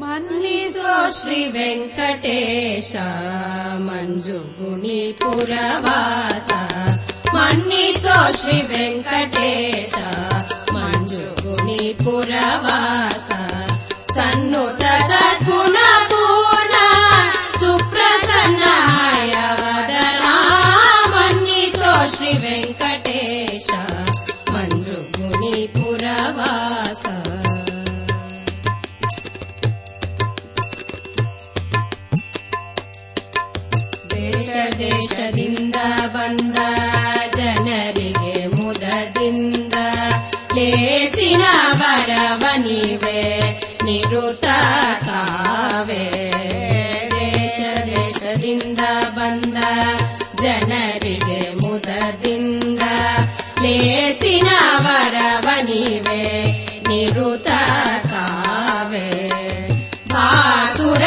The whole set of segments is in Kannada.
मन्निसो श्रीवेङ्कटेश मञ्जुगुणिपुरवास मन्निसो श्रीवेङ्कटेश मञ्जुगुणिपुरवास सन्नुत सद्गुणपूर्ण सुप्रसन्नाय वदना। मन्निसो श्रीवेङ्कटेश मञ्जुगुणिपुरवास ದೇಶ ದೇಶದಿಂದ ಬಂದ ಜನರಿಗೆ ಮುದದಿಂದ ಲೇಸಿನ ಬರವನಿವೆ ನಿರುತ ತಾವೇ. ದೇಶ ದೇಶದಿಂದ ಬಂದ ಜನರಿಗೆ ಮುದದಿಂದ ಲೇಸಿನ ಬರವನಿವೆ ನೀವೇ ನಿರುತ ತಾವೇ. ಭಾಸುರ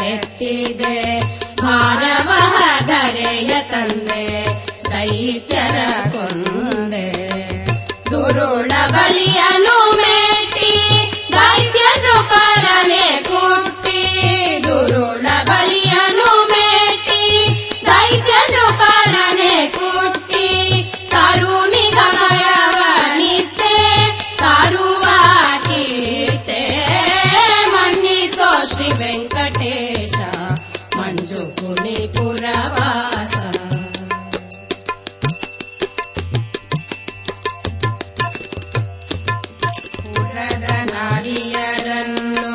ಬೆನ್ನಲೆತ್ತಿದೆ ಭಾರವಹದರೆಯ ತಂದೆ, ದೈತ್ಯರ ಕೊಂದೆ. ದುರುಳ ಬಲಿಯನು ಮೇಟಿ, ದೈತ್ಯರು ಪರನೆ ಕುಟ್ಟಿ. ದುರುಳ ಬಲಿಯನು ಮೇಟಿ, ದೈತ್ಯರು ಪರನೆ ಕುಟ್ಟಿ. ಕರುಣಿಗಮಯವನಿತ್ತೆ ವೆಂಕಟೇಶ, ಮಂಜು ಪುರವಾಸ. ಪುರದ ನಾರಿಯರನ್ನು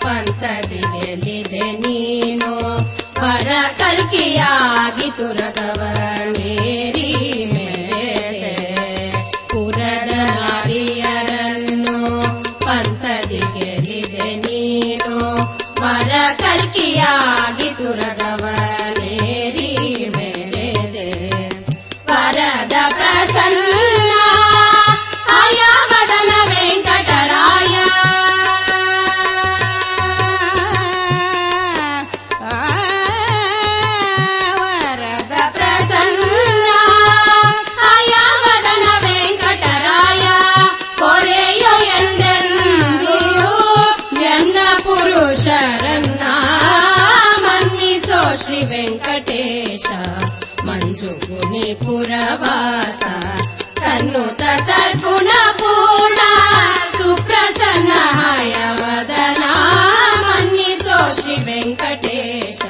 ಪಂಥದಿಗೆಲಿದೆ ನೀನು. ಪರ ಕಲ್ಕಿಯಾಗಿ ತುರದವ ನೇರಿ ಮೆರೆದೆ ಪುರದ ನಾರಿಯರನ್ನು ಪಂಥದಿಗೆಲಿದೆ ನೀನು. ಪರ ಕಲ್ಕಿಯಾಗಿ ತುರದವ ನೇರಿ ಮೆರೆದೆ ವರದ ಪ್ರಸನ್ನ కన్నా మన్నిసో శ్రీ వెంకటేశ మంజుగుని పురవాస సన్నుత సగుణ పూర్ణ సుప్రసన్న వదన మన్నిసో శ్రీ వెంకటేశ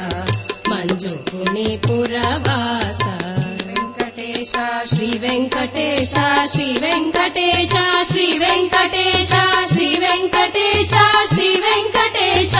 మంజుగుని పురవాస. వెంకటేశ శ్రీ వెంకటేశ శ్రీ వెంకటేశ శ్రీ వెంకటేశ శ్రీ వెంకటేశ శ్రీ వెంకటేశ